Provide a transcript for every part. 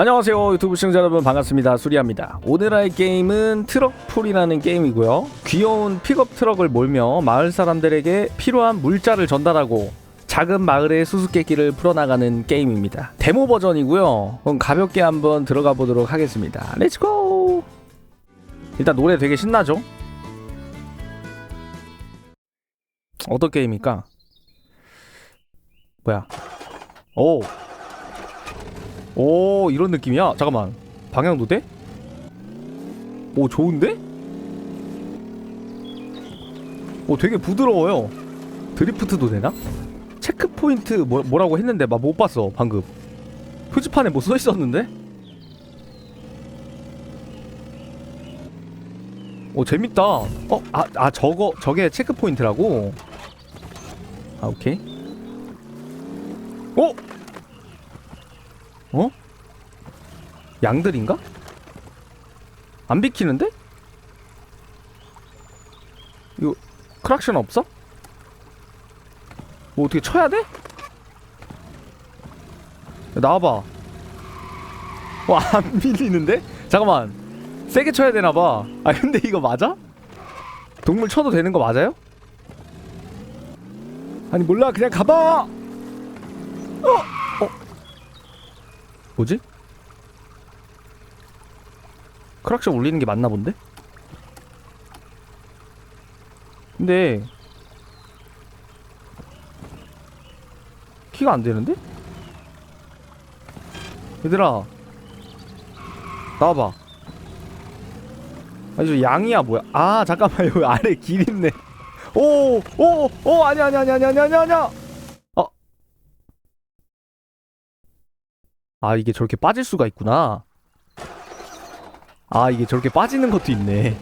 안녕하세요 유튜브 시청자 여러분. 반갑습니다. 수리합니다. 오늘 할 게임은 트럭풀이라는 게임이고요. 귀여운 픽업 트럭을 몰며 마을 사람들에게 필요한 물자를 전달하고 작은 마을의 수수께끼를 풀어나가는 게임입니다. 데모 버전이고요. 그럼 가볍게 한번 들어가 보도록 하겠습니다. 렛츠고 일단 노래 되게 신나죠? 어떤 게임일까? 뭐야? 오 오 이런 느낌이야 잠깐만 방향도 돼? 오 좋은데? 오 되게 부드러워요 드리프트도 되나? 체크포인트 뭐, 뭐라고 했는데 막 못 봤어 방금 표지판에 뭐 써있었는데? 오 재밌다 어? 아, 아 저거 저게 체크포인트라고? 아 오케이 어? 어? 양들인가? 안 비키는데? 이거 크락션 없어? 뭐 어떻게 쳐야 돼? 야, 나와봐 와 안 밀리는데? 잠깐만 세게 쳐야 되나봐 아 근데 이거 맞아? 동물 쳐도 되는 거 맞아요? 아니 몰라 그냥 가봐 어? 뭐지? 크락션 올리는 게 맞나 본데? 근데 키가 안 되는데? 얘들아 나와봐 아니 저 양이야 뭐야 아 잠깐만 여기 아래 길 있네 오오오 아니 아니 아니 아니 아니 아니 아 이게 저렇게 빠질 수가 있구나. 아 이게 저렇게 빠지는 것도 있네.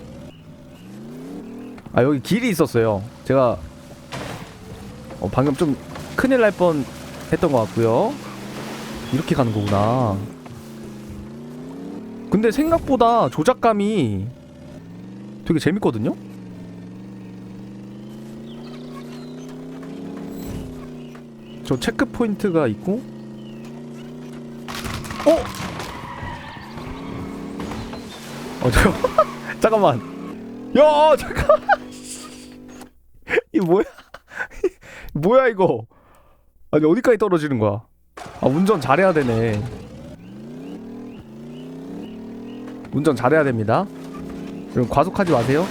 아 여기 길이 있었어요. 제가 어, 방금 좀 큰일 날 뻔 했던 것 같고요. 이렇게 가는 거구나. 근데 생각보다 조작감이 되게 재밌거든요? 저 체크 포인트가 있고 어, 저, 잠깐만. 야, 잠깐. 이 뭐야? 뭐야 이거? 아니 어디까지 떨어지는 거야? 아 운전 잘해야 되네. 운전 잘해야 됩니다. 그럼 과속하지 마세요.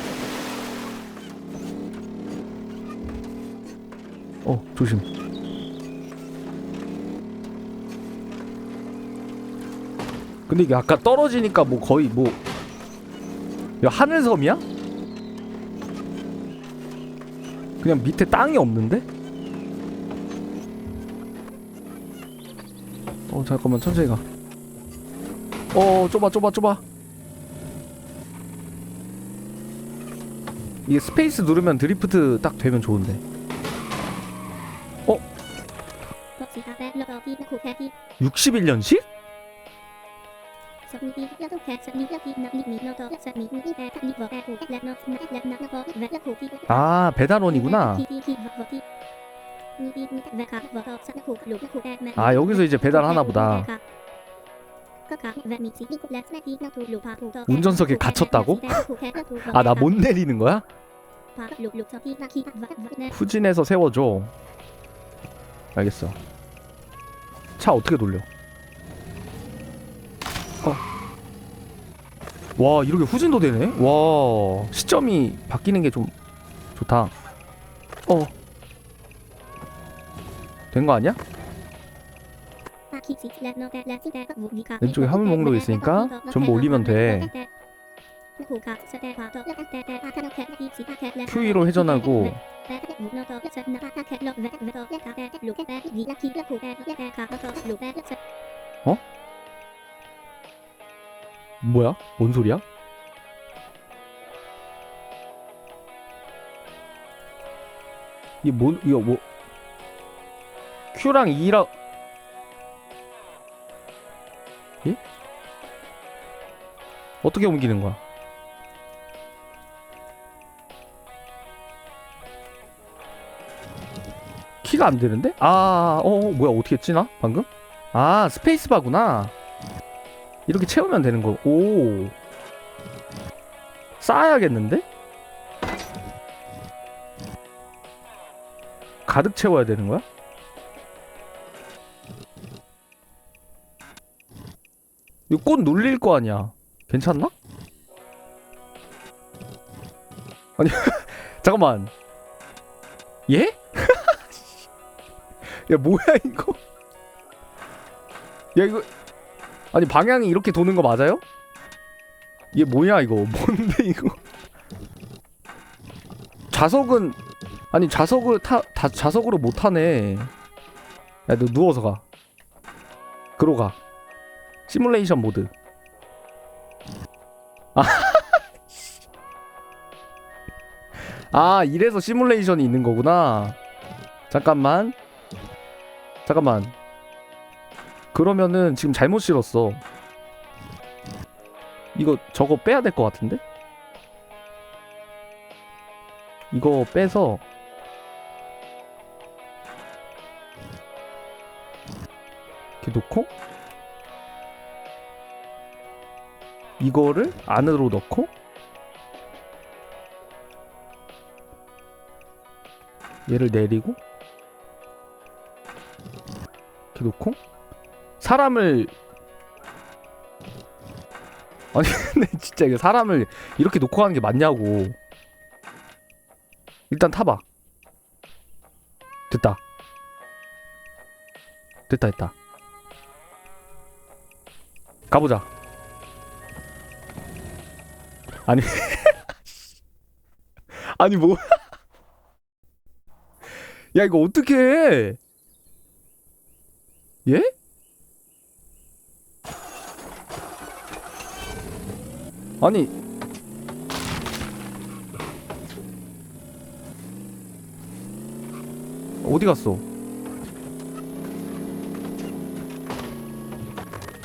어 조심. 근데 이게 아까 떨어지니까 뭐 거의 뭐 이거 하늘섬이야? 그냥 밑에 땅이 없는데? 어 잠깐만 천천히 가. 어 좁아 좁아 좁아. 이게 스페이스 누르면 드리프트 딱 되면 좋은데. 어? 61년식? 아 배달원이구나. 아 여기서 이제 배달하나 보다. 운전석에 갇혔다고? 아 나 못 내리는 거야? 후진해서 세워줘. 알겠어. 차 어떻게 돌려? 어. 와 이렇게 후진도 되네? 와 시점이 바뀌는 게 좀 좋다. 어. 된 거 아니야? 왼쪽에 화면 목록이 있으니까 전부 올리면 돼. Q2로 회전하고 뭐야? 뭔 소리야? 이게 뭐 이거 뭐 Q랑 2라 예? 어떻게 옮기는 거야? 키가 안 되는데? 아, 어, 어, 뭐야 어떻게 했지 나 방금? 아 스페이스바구나. 이렇게 채우면 되는 거. 오. 쌓아야겠는데? 가득 채워야 되는 거야? 이거 꽃 눌릴 거 아니야. 괜찮나? 아니 잠깐만. 예? 야 뭐야 이거? 야 이거 아니 방향이 이렇게 도는 거 맞아요? 얘 뭐야 이거? 뭔데 이거? 좌석은 아니 좌석을 타 다 좌석으로 못 타네. 야 너 누워서 가. 그로 가. 시뮬레이션 모드. 아, 아 이래서 시뮬레이션이 있는 거구나. 잠깐만. 잠깐만. 그러면은 지금 잘못 실었어. 이거 저거 빼야 될 것 같은데? 이거 빼서 이렇게 놓고 이거를 안으로 넣고 얘를 내리고 이렇게 놓고 사람을 아니 근데 진짜 이거 사람을 이렇게 놓고 하는 게 맞냐고. 일단 타봐. 됐다. 됐다 됐다. 가보자. 아니 아니 뭐. 야 이거 어떻게 해? 예? 아니 어디 갔어?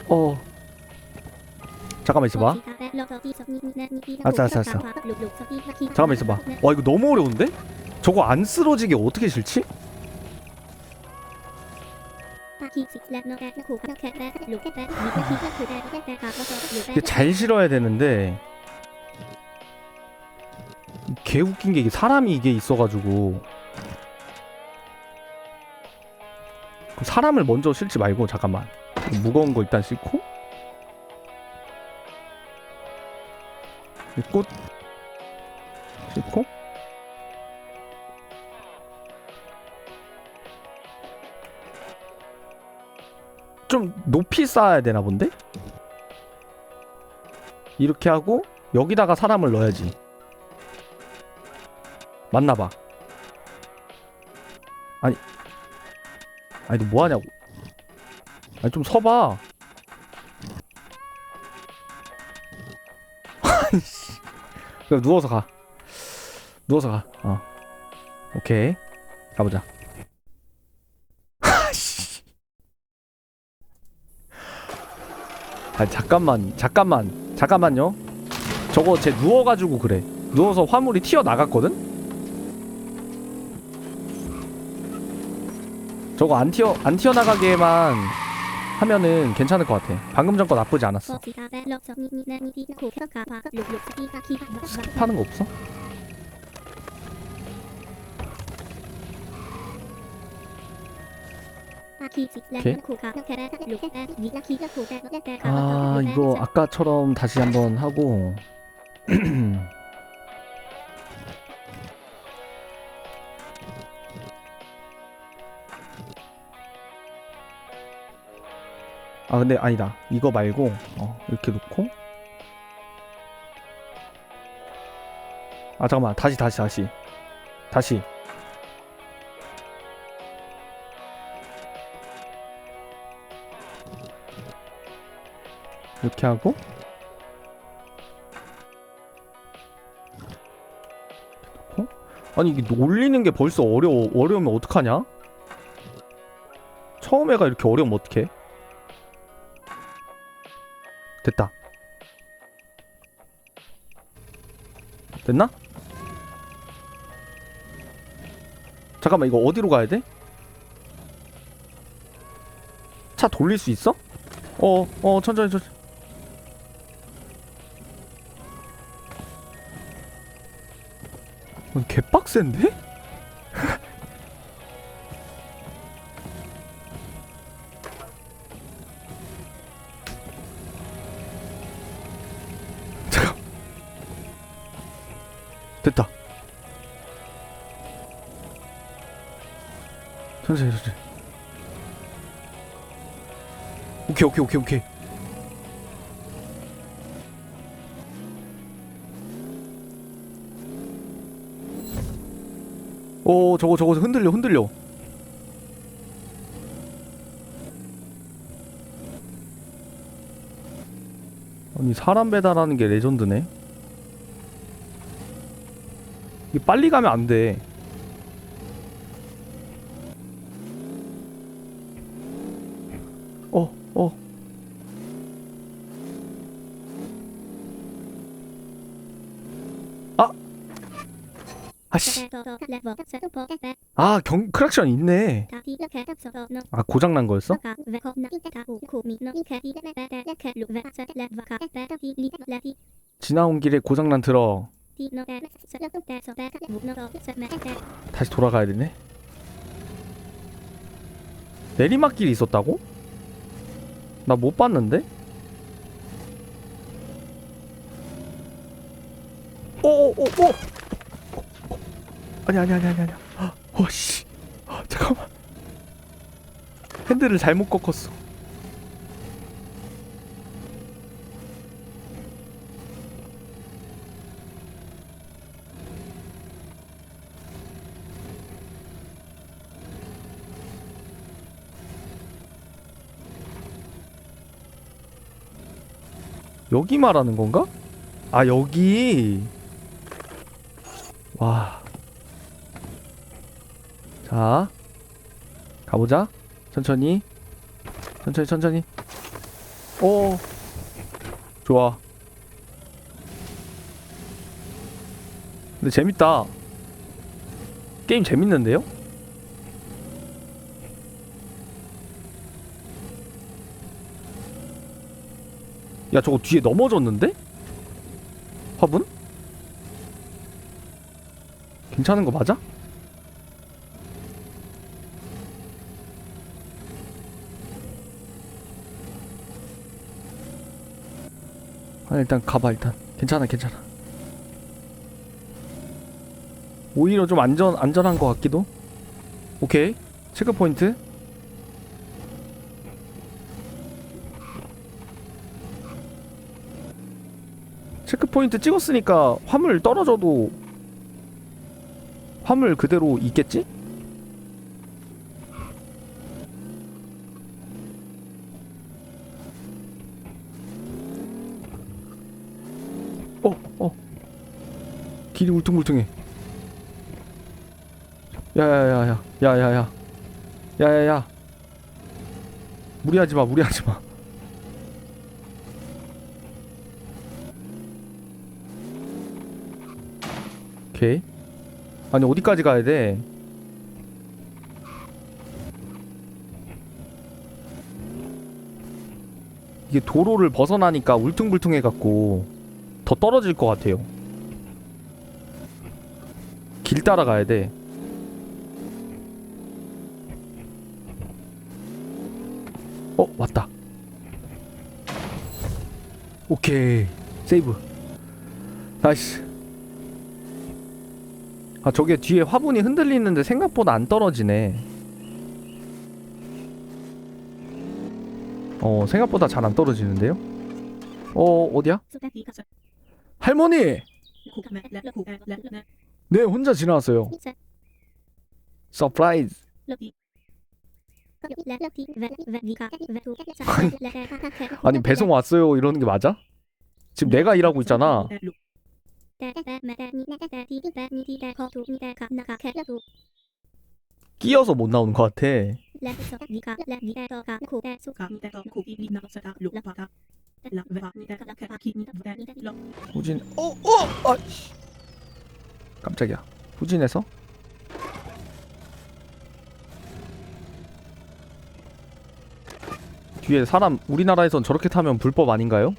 어 잠깐만 있어봐 알았어 알았어 알았어 잠깐만 있어봐 와 이거 너무 어려운데? 저거 안 쓰러지게 어떻게 실지? 이게 잘 실어야 되는데 개 웃긴 게 이게 사람이 이게 있어가지고 그럼 사람을 먼저 실지 말고 잠깐만 무거운 거 일단 싣고 이꽃 싣고 좀 높이 쌓아야 되나 본데? 이렇게 하고 여기다가 사람을 넣어야지. 맞나봐. 아니 아니 너 뭐하냐고. 아니 좀 서봐. 누워서 가. 누워서 가어. 오케이. 가보자 아씨 아 잠깐만 잠깐만 잠깐만요. 저거 쟤 누워가지고 그래. 누워서 화물이 튀어나갔거든? 저거 안 튀어 안 튀어나가게만 하면은 괜찮을 것 같아. 방금 전 거 나쁘지 않았어. 스킵하는 거 없어? 아 이거 아까처럼 다시 한번 하고. 아 근데 아니다. 이거 말고 어, 이렇게 놓고. 아 잠깐만. 다시 다시 다시. 다시 이렇게 하고 놓고 아니 이게 올리는 게 벌써 어려워 어려우면 어떡하냐? 처음 에가 이렇게 어려우면 어떡해? 됐다 됐나? 잠깐만 이거 어디로 가야 돼? 차 돌릴 수 있어? 어, 어, 천천히, 천천히. 개빡센데? 됐다. 천천히 천천히. 오케이 오케이 오케이 오케이. 오 저거 저거 흔들려 흔들려. 아니 사람 배달하는 게 레전드네. 이게 빨리 가면 안돼. 어, 어. 아씨. 아, 경 크락션 있네. 아, 고장 난 거였어? 지나온 길에 고장 난 트럭. 다시 돌아가야 되네. 내리막길이 있었다고? 나 못 봤는데? 오오오 오! 아니 아니 아니 아니 아니. 어씨. 아, 잠깐만. 핸들을 잘못 꺾었어. 여기 말하는 건가? 아 여기 와. 자 가보자 천천히 천천히 천천히 오 좋아 근데 재밌다 게임 재밌는데요? 야 저거 뒤에 넘어졌는데? 화분? 괜찮은 거 맞아? 아 일단 가봐 일단. 괜찮아 괜찮아. 오히려 좀 안전 안전한 것 같기도? 오케이. 체크 포인트. 체크 포인트 찍었으니까 화물 떨어져도 화물 그대로 있겠지? 어, 어. 길이 울퉁불퉁해. 야야야야, 야야야, 야야야. 무리하지 마, 무리하지 마. 오케이. 아니 어디까지 가야 돼? 이게 도로를 벗어나니까 울퉁불퉁해 갖고 더 떨어질 것 같아요. 길 따라가야 돼. 어 왔다. 오케이 세이브. 나이스. 아 저게 뒤에 화분이 흔들리는데 생각보다 안 떨어지네. 어 생각보다 잘 안 떨어지는데요? 어 어디야? 할머니! 네 혼자 지나왔어요. 서프라이즈. 아니 배송 왔어요 이러는 게 맞아? 지금 내가 일하고 있잖아. 끼어서 못 나오는 것 같아. 후진. 어 어. 아. 씨. 깜짝이야. 후진해서. 뒤에 사람 우리나라에선 저렇게 타면 불법 아닌가요?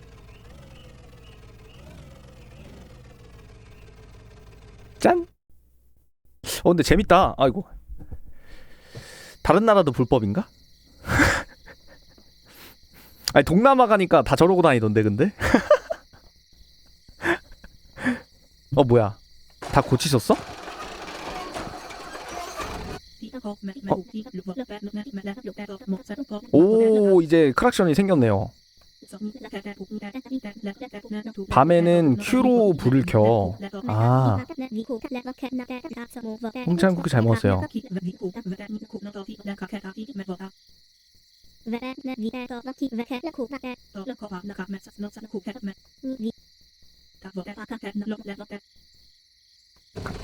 짠. 근데 재밌다. 아이고. 다른 나라도 불법인가? 아니 동남아 가니까 다 저러고 다니던데 근데. 어 뭐야? 다 고치셨어? 오 이제 크락션이 생겼네요. 밤에는 Q로 불을 켜. 아 쿠키 잘 먹었어요.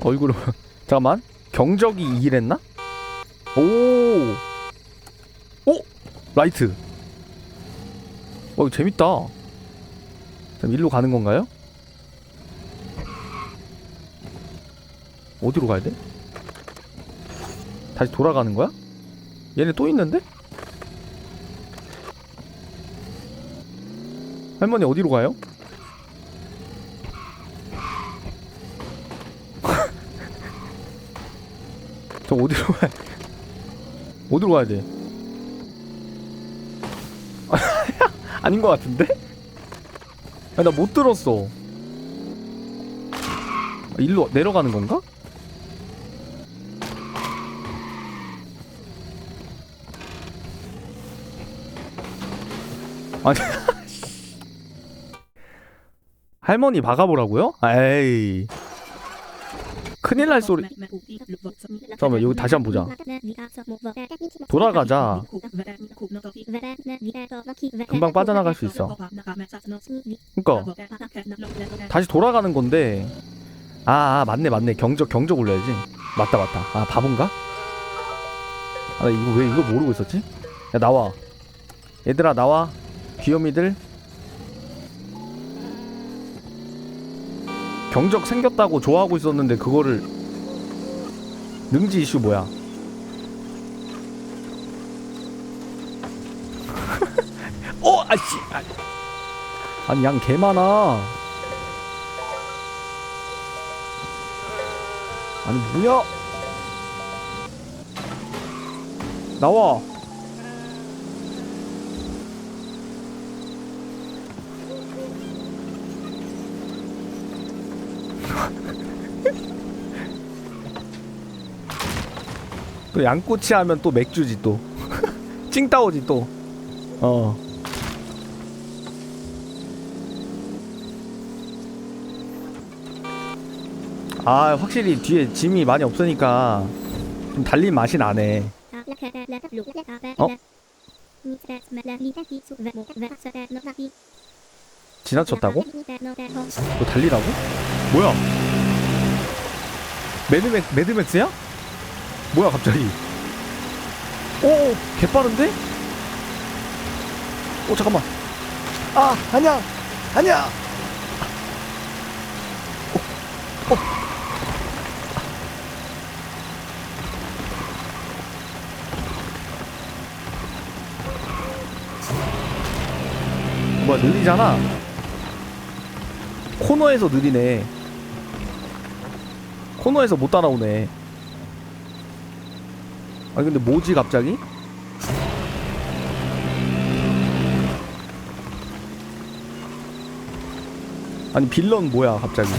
얼굴 잠깐만 경적이 2랬나? 오, 오 라이트. 어 재밌다. 그럼 일로 가는 건가요? 어디로 가야 돼? 다시 돌아가는 거야? 얘네 또 있는데? 할머니 어디로 가요? 어디로 가야 어디로 가야 돼? 아닌 것 같은데? 나 못 들었어. 아, 일로 내려가는 건가? 아니 할머니 박아보라고요? 에이 큰일 날 소리. 잠깐만 여기 다시 한번 보자. 돌아가자. 금방 빠져나갈 수 있어. 그니까. 다시 돌아가는 건데. 아, 아 맞네 맞네. 경적 경적 올려야지. 맞다 맞다. 아 바본가? 아나 이거 왜 이거 모르고 있었지? 야 나와. 얘들아 나와. 귀요미들 경적 생겼다고 좋아하고 있었는데 그거를 능지 이슈 뭐야? 어 아씨. 아. 아니 양 개 많아. 아니 뭐야? 나와 또 양꼬치 하면 또 맥주지 또 찡따오지 또 어 아 확실히 뒤에 짐이 많이 없으니까 좀 달린 맛이 나네 어? 지나쳤다고? 너 달리라고? 뭐야 매드맥, 매드맥스야? 뭐야 갑자기? 오 개빠른데? 오 잠깐만. 아 아니야. 아니야. 어, 어. 뭐야 느리잖아. 코너에서 느리네. 코너에서 못 따라오네 아니 근데 뭐지 갑자기? 아니 빌런 뭐야 갑자기?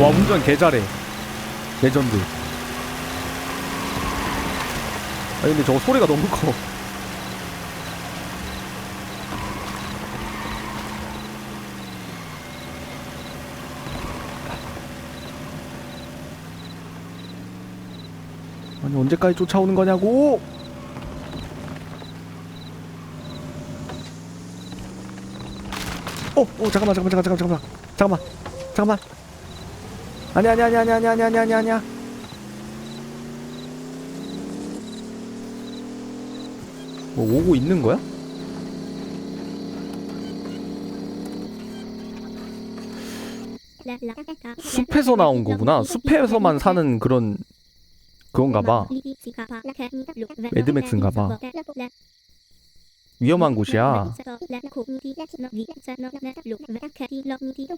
와 운전 개 잘해. 레전드. 아니 근데 저거 소리가 너무 커 아니 언제까지 쫓아오는 거냐고? 어, 어 잠깐만 잠깐만 잠깐만 잠깐만 잠깐만. 잠깐만 아니 아니 아니 아니 아니 아니 아니 아니 아니야. 뭐 오고 있는 거야? 숲에서 나온 거구나. 숲에서만 사는 그런 그건가 봐 매드맥스인가 봐 위험한 곳이야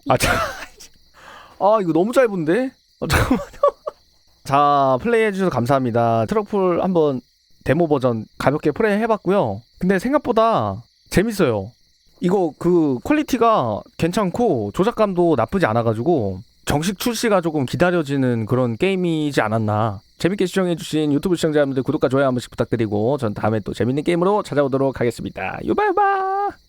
아, 자, 아 이거 너무 짧은데? 아, 잠깐만요 자 플레이해 주셔서 감사합니다. 트럭풀 한번 데모 버전 가볍게 플레이 해봤고요. 근데 생각보다 재밌어요. 이거 그 퀄리티가 괜찮고 조작감도 나쁘지 않아가지고 정식 출시가 조금 기다려지는 그런 게임이지 않았나. 재밌게 시청해주신 유튜브 시청자분들 구독과 좋아요 한 번씩 부탁드리고 전 다음에 또 재밌는 게임으로 찾아오도록 하겠습니다. 유바유바!